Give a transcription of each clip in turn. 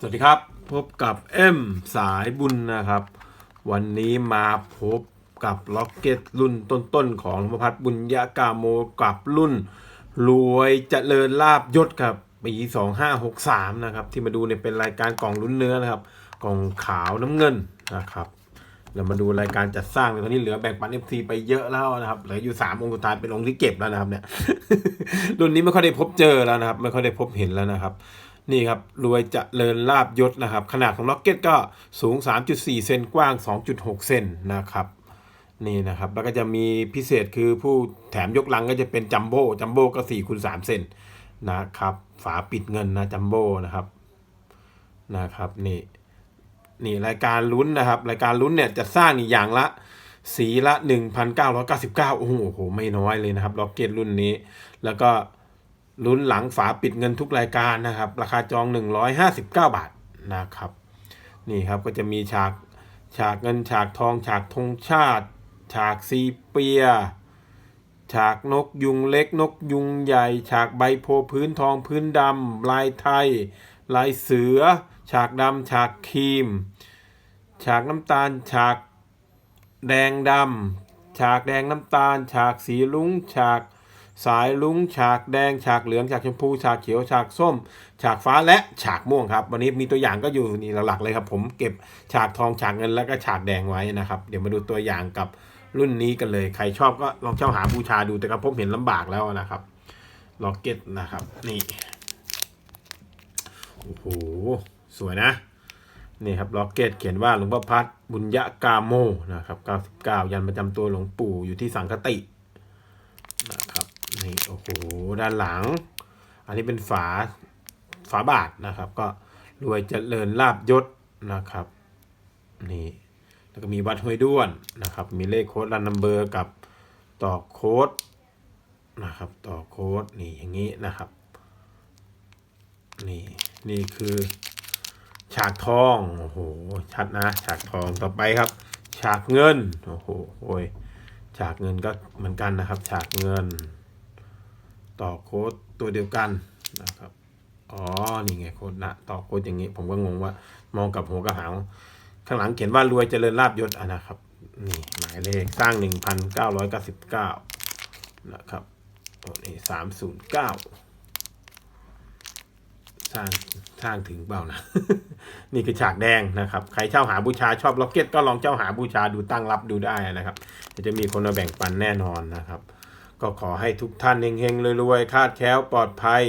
สวัสดีครับ พบกับเอ็มสายบุญนะครับ วันนี้มาพบกับล็อกเก็ตรุ่นต้นๆของพพัฒบุญญากาโมกับรุ่น รวยเจริญลาบยศครับปี2563 นะครับ ที่มาดูเนี่ยเป็นรายการกล่องลุ้นเนื้อนะครับ กล่องขาวน้ำเงินนะครับ เรามาดูรายการจัดสร้างตอนนี้เหลือแบ่งปัน FC ไปเยอะแล้วนะครับเหลืออยู่ 3 องค์สุดท้ายเป็นองค์ที่เก็บแล้วนะครับเนี่ยรุ่นนี้ไม่ค่อยได้พบเจอแล้วนะครับ ไม่ค่อยได้พบเห็นแล้วนะครับ นี่ครับรวยจะเลินลาบยศนะครับ ขนาดของล็อกเก็ตก็สูง 3.4 เซนกว้าง 2.6 เซนนะครับนี่นะครับแล้วก็จะมีพิเศษคือผู้แถมยกลังก็จะเป็นจัมโบ้จัมโบ้ก็4คูณ3เซนนะครับ ฝาปิดเงินนะจัมโบ้นะครับนะครับนี่นี่รายการลุ้นนะครับ รายการลุ้นเนี่ยจะสร้างนี่อย่างละสีละ 1,999 โอ้โหไม่น้อยเลยนะครับล็อกเก็ตรุ่นนี้ แล้วก็ ลุ้นหลังฝาปิดเงินทุกรายการนะครับ ราคาจอง 159 บาทนะครับ นี่ครับก็จะมีฉากฉากเงินฉากทอง ฉากธงชาติ ฉากซีเปีย ฉากนกยุงเล็กนกยุงใหญ่ ฉากใบโพพื้นทองพื้นดำลายไทย ลายเสือ ฉากดำฉากครีม ฉากน้ำตาล ฉากแดงดำฉากแดงน้ำตาล ฉากสีลุ้งฉาก สายลุ้งฉากแดง ฉากเหลือง ฉากชมพู ฉากเขียว ฉากส้ม ฉากฟ้าและฉากม่วงครับ วันนี้มีตัวอย่างก็อยู่นี่หลักๆเลยครับ ผมเก็บฉากทองฉากเงินแล้วก็ฉากแดงไว้นะครับ เดี๋ยวมาดูตัวอย่างกับรุ่นนี้กันเลย ใครชอบก็ลองเช่าหาบูชาดูแต่ก็ผมเห็นลำบากแล้วนะครับล็อกเก็ตนะครับ นี่โอ้โหสวยนะนี่ครับล็อกเก็ตเขียนว่าหลวงพ่อพัดบุญยะกาโมนะครับ99 ยันประจำตัวหลวงปู่อยู่ที่สังคติ โอ้โหด้านหลัง อันนี้เป็นฝาฝาบาทนะครับ ก็รวยเจริญลาบยศนะครับนี่แล้วก็มีวัดห้วยด้วนนะครับ มีเลขโค้ดรันนัมเบอร์กับต่อโค้ดนะครับต่อโค้ดนี่อย่างนี้นะครับนี่นี่คือ ฉากทองโอ้โหชัดนะ ฉากทองต่อไปครับ ฉากเงินโอ้โหโอ้ยฉากเงินก็เหมือนกันนะครับ ฉากเงิน ต่อโค้ดตัวเดียวกันนะครับอ๋อนี่ไงโค้ดนะต่อโค้ดอย่างนี้ผมก็งงว่ามองกับหัวกระหางข้างหลังเขียนว่ารวยเจริญลาบยศอะนะครับนี่หมายเลขสร้าง 1,999 นะครับตัวนี้309 สร้างสร้างถึงเปล่านะ นี่คือฉากแดงนะครับ ใครเช่าหาบูชาชอบล็อกเก็ตก็ลองเช่าหาบูชาดูตั้งรับดูได้นะครับ จะมีคนมาแบ่งปันแน่นอนนะครับ ก็ขอให้ทุกท่านเฮงๆรวยๆคาดแคล้วปลอดภัย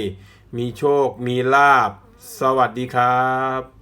มีโชค มีลาบ สวัสดีครับ